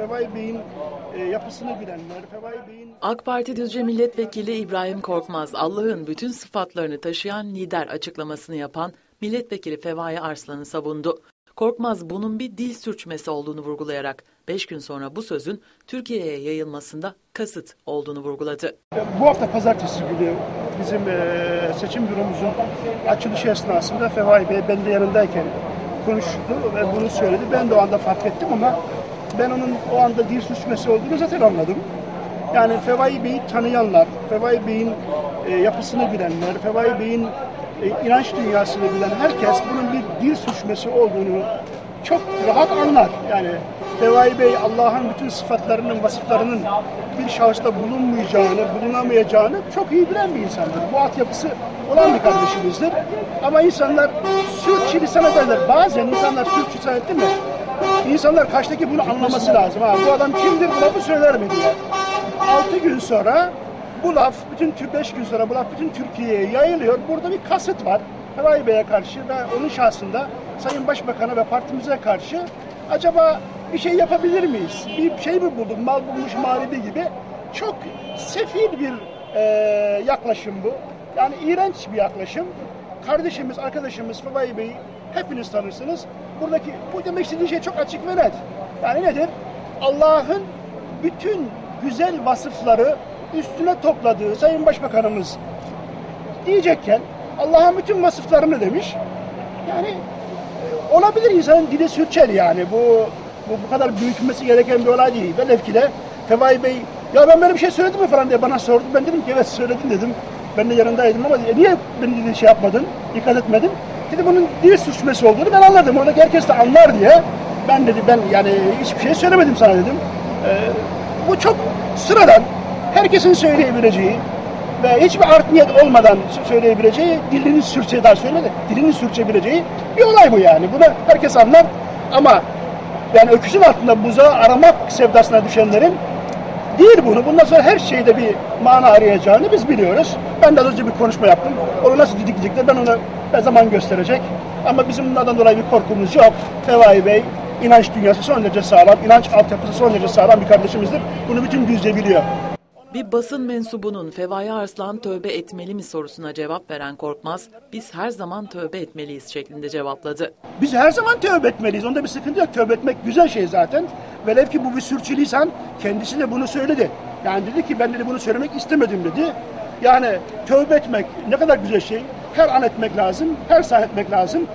Fevai Bey'in e, yapısını bilenler, Fevai Bey'in... AK Parti Düzce Milletvekili İbrahim Korkmaz, Allah'ın bütün sıfatlarını taşıyan lider açıklamasını yapan Milletvekili Fevai Arslan'ı savundu. Korkmaz bunun bir dil sürçmesi olduğunu vurgulayarak 5 gün sonra bu sözün Türkiye'ye yayılmasında kasıt olduğunu vurguladı. Bu hafta pazartesi günü bizim e, seçim büromuzun açılışı esnasında Fevai Bey ben de yanındayken konuştu ve bunu söyledi. Ben de o anda fark ettim ama ben onun o anda dil sürçmesi olduğunu zaten anladım. Yani Fevai Bey'i tanıyanlar, Fevai Bey'in e, yapısını bilenler, Fevai Bey'in e, inanç dünyasını bilen herkes bunun bir dil sürçmesi olduğunu çok rahat anlar. Yani Fevai Bey Allah'ın bütün sıfatlarının, vasıflarının bir şahısta bulunmayacağını, bulunamayacağını çok iyi bilen bir insandır. Bu altyapısı olan bir kardeşimizdir. Ama insanlar sürçülisan ederler. Bazen insanlar sürçülisan etti mi? İnsanlar karşıdaki bunu anlaması lazım. Ha, bu adam kimdir bu lafı söyler mi diye. Altı gün sonra bu laf, bütün beş gün sonra bu laf bütün Türkiye'ye yayılıyor. Burada bir kasıt var. Fevai Bey'e karşı ve onun şahsında Sayın Başbakan'a ve partimize karşı acaba bir şey yapabilir miyiz? Bir şey mi bulduk, mal bulmuş mağlubi gibi. Çok sefil bir e, yaklaşım bu. Yani iğrenç bir yaklaşım. Kardeşimiz, arkadaşımız Fevai Bey'i hepiniz tanırsınız. Buradaki bu demek istediği şey çok açık ve net. Yani nedir? Allah'ın bütün güzel vasıfları üstüne topladığı Sayın Başbakanımız diyecekken Allah'ın bütün vasıflarını demiş. Yani e, olabilir insanın dili sürçer yani. Bu, bu bu kadar büyütülmesi gereken bir olay değil. Velev ki de Fevai Bey ya ben böyle bir şey söyledim mi falan diye bana sordu. Ben dedim ki evet söyledin dedim. Ben de yanındaydım ama e, niye beni dedi şey yapmadın, dikkat etmedin? Dedi bunun dil sürçmesi olduğunu ben anladım. Oradaki herkes de anlar diye. Ben dedi ben yani hiçbir şey söylemedim sana dedim. Ee, bu çok sıradan, herkesin söyleyebileceği ve hiçbir art niyet olmadan söyleyebileceği, dilini sürçe daha söyle de, dilini sürçebileceği bir olay bu yani. Bunu herkes anlar ama yani öküzün altında buzağı aramak sevdasına düşenlerin değil bunu. Bundan sonra her şeyde bir mana arayacağını biz biliyoruz. Ben de az önce bir konuşma yaptım. Onu nasıl didikleyecekler ben onu ne zaman gösterecek. Ama bizim bunlardan dolayı bir korkumuz yok. Fevai Bey inanç dünyası son derece sağlam, inanç altyapısı son derece sağlam bir kardeşimizdir. Bunu bütün Düzce biliyor. Bir basın mensubunun Fevai Arslan tövbe etmeli mi sorusuna cevap veren Korkmaz, biz her zaman tövbe etmeliyiz şeklinde cevapladı. Biz her zaman tövbe etmeliyiz. Onda bir sıkıntı yok. Tövbe etmek güzel şey zaten. Velev ki bu bir sürçülisan kendisi de bunu söyledi. Yani dedi ki ben dedi bunu söylemek istemedim dedi. Yani tövbe etmek ne kadar güzel şey. Her an etmek lazım, her saniye etmek lazım.